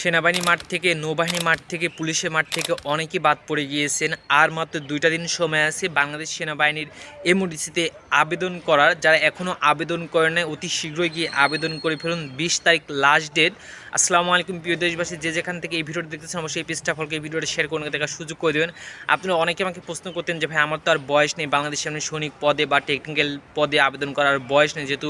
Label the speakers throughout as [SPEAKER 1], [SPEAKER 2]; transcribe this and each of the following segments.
[SPEAKER 1] সেনাবাহিনী মাঠ থেকে, নৌবাহিনী মাঠ থেকে, পুলিশের মাঠ থেকে অনেকেই বাদ পড়ে গিয়েছেন। আর মাত্র দুইটা দিন সময় আছে বাংলাদেশ সেনাবাহিনীর এমওডিসিতে আবেদন করার। যারা এখনও আবেদন করে নাই, অতি শীঘ্রই গিয়ে আবেদন করে ফেলুন। বিশ তারিখ লাস্ট ডেট আসসালামু আলাইকুম প্রিয় দেশবাসী, যে যেখান থেকে এই ভিডিওটা দেখতেছেন, অবশ্যই পেজটা ফলকে এই ভিডিওটা শেয়ার করে দেখার সুযোগ করে দেবেন। আপনারা অনেকে আমাকে প্রশ্ন করতেন যে, ভাই, আমার তো আর বয়স নেই। বাংলাদেশে এমনি সৈনিক পদে বা টেকনিক্যাল পদে আবেদন করার বয়স নেই। যেহেতু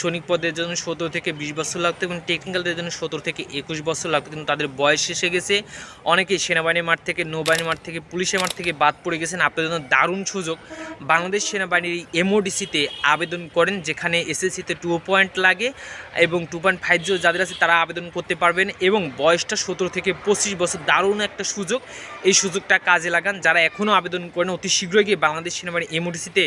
[SPEAKER 1] সৈনিক পদের জন্য সতেরো থেকে বিশ বছর লাগতো এবং টেকনিক্যালদের জন্য সতেরো থেকে একুশ বছর লাগতো। কিন্তু তাদের বয়স এসে গেছে। অনেকেই সেনাবাহিনীর মাঠ থেকে, নৌবাহিনীর মাঠ থেকে, পুলিশের মাঠ থেকে বাদ পড়ে গেছেন। আপনাদের জন্য দারুণ সুযোগ। বাংলাদেশ সেনাবাহিনীর এমওডিসিতে আবেদন করেন, যেখানে এসএসসিতে টু পয়েন্ট লাগে এবং টু পয়েন্ট ফাইভ জিরো যাদের আছে তারা আবেদন করতে পারবেন এবং বয়সটা সতেরো থেকে পঁচিশ বছর দারুণ একটা সুযোগ। এই সুযোগটা কাজে লাগান। যারা এখনও আবেদন করেন, অতি শীঘ্রই গিয়ে বাংলাদেশ সেনাবাহিনী এমওডিসিতে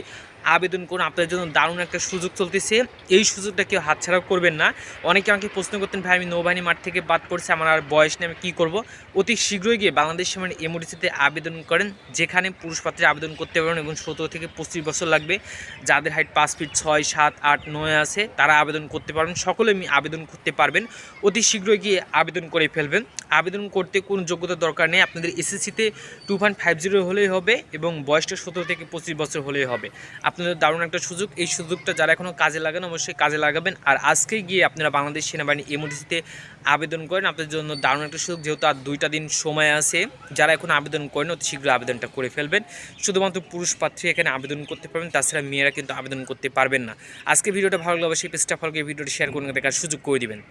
[SPEAKER 1] আবেদন করুন, আপনাদের জন্য দারুণ একটা সুযোগ চলতেছে। এই সুযোগটা কেউ হাতছাড়া করবেন না। অনেকে আমাকে প্রশ্ন করতেন, ভাই, আমি নৌবাহিনী মাঠ থেকে বাদ পড়ছি, আমার আর বয়স নেই, আমি কী করব? অতি শীঘ্রই গিয়ে বাংলাদেশ সেনাবাহিনী এমওডিসিতে আবেদন করেন, যেখানে পুরুষ পাত্রে আবেদন করতে পারেন এবং সতেরো থেকে পঁচিশ বছর লাগবে। যাদের হাইট পাঁচ ফিট ছয়, সাত, আট, নয় আছে, তারা আবেদন করতে পারবেন সকলে আবেদন করতে পারবেন। অতি শীঘ্রই গিয়ে আবেদন করে ফেলবেন। আবেদন করতে কোনো যোগ্যতা দরকার নেই, আপনাদের এসএসসিতে টু পয়েন্ট ফাইভ জিরো হলেই হবে এবং বয়সটা সতেরো থেকে পঁচিশ বছর হলেই হবে। আপনাদের দারুণ একটা সুযোগ। এই সুযোগটা যারা এখনও কাজে লাগান, অবশ্যই কাজে লাগাবেন। আর আজকে গিয়ে আপনারা বাংলাদেশ সেনাবাহিনী এমওডিসিতে আবেদন করেন, আপনাদের জন্য দারুণ একটা সুযোগ, যেহেতু আর দুইটা দিন সময় আছে। যারা এখন আবেদন করেন, অতি শীঘ্র আবেদনটা করে ফেলবেন। শুধুমাত্র পুরুষ পাত্রী এখানে আবেদন করতে পারবেন, তাছাড়া মেয়েরা কিন্তু আবেদন করতে পারবেন না। আজকে ভিডিওটা ভালো লাগলে অবশ্যই পেজটা ফলকে ভিডিওটি শেয়ার করে দেখার সুযোগ করে দিবেন।